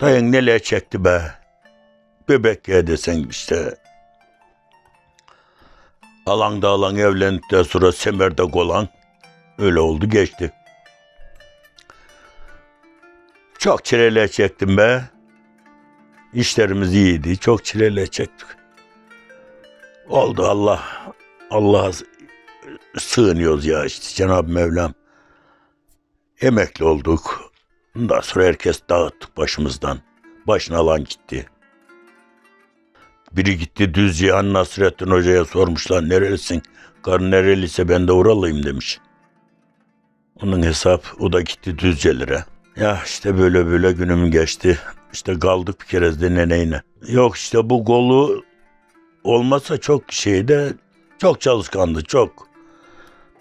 Dayın neler çekti be. Bebek ya desen işte. Alanda alan evlendikten sonra semerde kolan. Öyle oldu geçti. Çok çileler çektim be. İşlerimiz iyiydi. Çok çileler çektik. Oldu Allah. Allah'a sığınıyoruz ya işte Cenab-ı Mevlam. Emekli olduk. Ondan sonra herkes dağıttık başımızdan. Başına alan gitti. Biri gitti Düzcihan Nasrettin Hoca'ya sormuşlar nerelisin? Karın nereliyse ben de oralıyım demiş. Onun hesap o da gitti Düzcelere. Ya işte böyle böyle günüm geçti. İşte kaldık bir kerezde neneyle. Yok işte bu golu olmasa çok şeyde çok çalışkandı çok.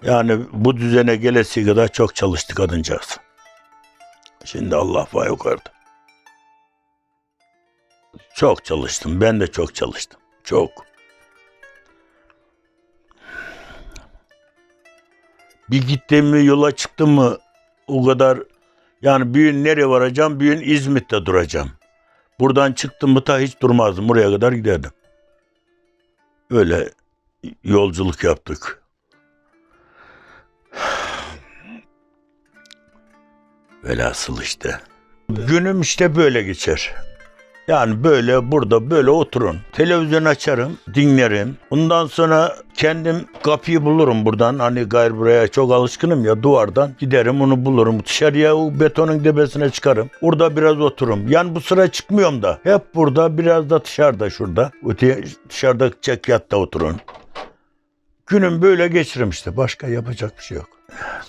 Yani bu düzene gelesi kadar çok çalıştı kadıncağız. Şimdi Allah var yukarıda. Çok çalıştım. Ben de çok çalıştım. Çok. Bir gittim mi yola çıktım mı o kadar yani bir gün nereye varacağım bir gün İzmit'te duracağım. Buradan çıktım mı ta hiç durmazdım. Buraya kadar giderdim. Öyle yolculuk yaptık. Velhasıl işte. Günüm işte böyle geçer. Yani böyle burada böyle oturun. Televizyon açarım, dinlerim. Ondan sonra kendim kapıyı bulurum buradan. Hani gayrı buraya çok alışkınım ya duvardan. Giderim onu bulurum. Dışarıya o betonun tepesine çıkarım. Orada biraz otururum. Yani bu sıra çıkmıyorum da. Hep burada biraz da dışarıda şurada. Dışarıda çekyatta oturun. Günüm böyle geçiririm işte. Başka yapacak bir şey yok.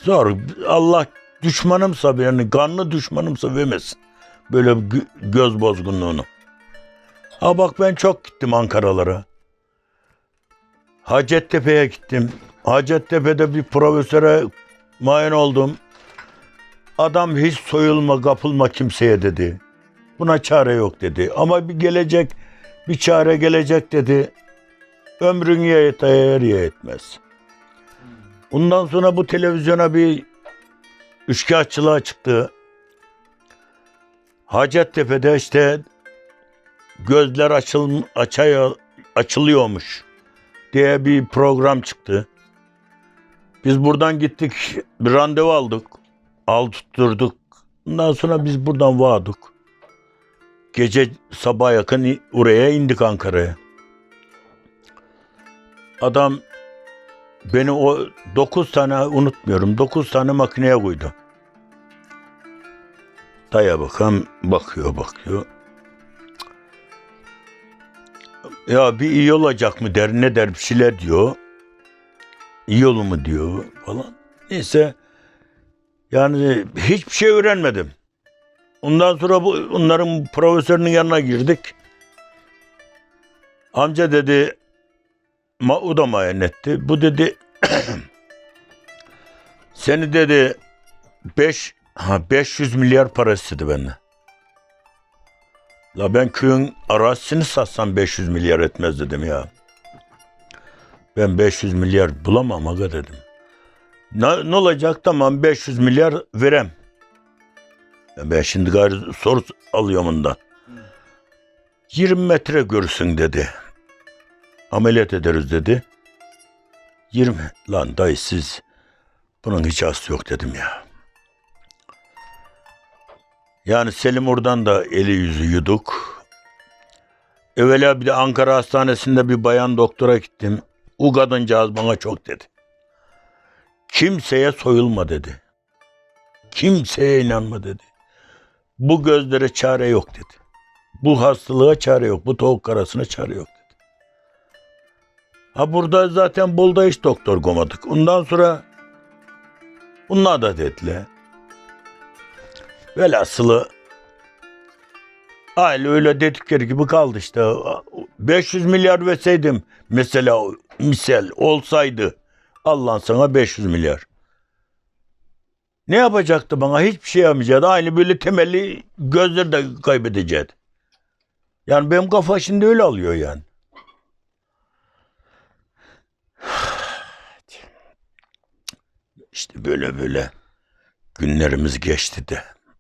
Zor. Allah düşmanımsa yani kanlı düşmanımsa vermesin. Böyle gö- göz bozgunluğunu. Ha bak ben çok gittim Ankaralara. Hacettepe'ye gittim. Hacettepe'de bir profesöre muayene oldum. Adam hiç soyulma, kapılma kimseye dedi. Buna çare yok dedi. Ama bir gelecek, bir çare gelecek dedi. Ömrün ya yeter ya etmez. Ondan sonra bu televizyona bir üçkağıtçılığa çıktı. Hacettepe'de işte gözler açıl, açaya, açılıyormuş diye bir program çıktı. Biz buradan gittik, bir randevu aldık. Al tutturduk. Ondan sonra biz buradan vardık. Gece sabah yakın oraya indik Ankara'ya. Adam beni o dokuz tane unutmuyorum. Dokuz tane makineye koydu. Daya bakan bakıyor bakıyor. Ya bir iyi olacak mı der ne der bir şeyler diyor. İyi olur mu diyor falan. Neyse yani hiçbir şey öğrenmedim. Ondan sonra bu onların profesörünün yanına girdik. Amca dedi ma, o da muayene etti. Bu dedi seni dedi 5 ha 500 milyar para istedi benden. La ben köyün arazisini satsam 500 milyar etmez dedim ya. Ben 500 milyar bulamam aga dedim. Ne, ne olacak tamam 500 milyar verem. Ben şimdi gayrı soru alıyorum ondan. 20 metre görsün dedi. Ameliyat ederiz dedi. 20. Lan dayı siz bunun hiç aslı yok dedim ya. Yani Selim oradan da eli yüzü yuduk. Evvela bir de Ankara Hastanesi'nde bir bayan doktora gittim. O kadıncağız bana çok dedi. Kimseye soyulma dedi. Kimseye inanma dedi. Bu gözlere çare yok dedi. Bu hastalığa çare yok. Bu tavuk karasına çare yok. Ha burada zaten Bolu'da hiç doktor komadık. Ondan sonra bunlar da dediler. Velhasılı aile öyle dedikleri gibi kaldı işte. 500 milyar verseydim mesela misal olsaydı Allah'ın sana 500 milyar. Ne yapacaktı bana? Hiçbir şey yapmayacaktı. Aynı böyle temelli gözleri de kaybedecekti. Yani benim kafa şimdi öyle alıyor yani. İşte böyle böyle günlerimiz geçti de.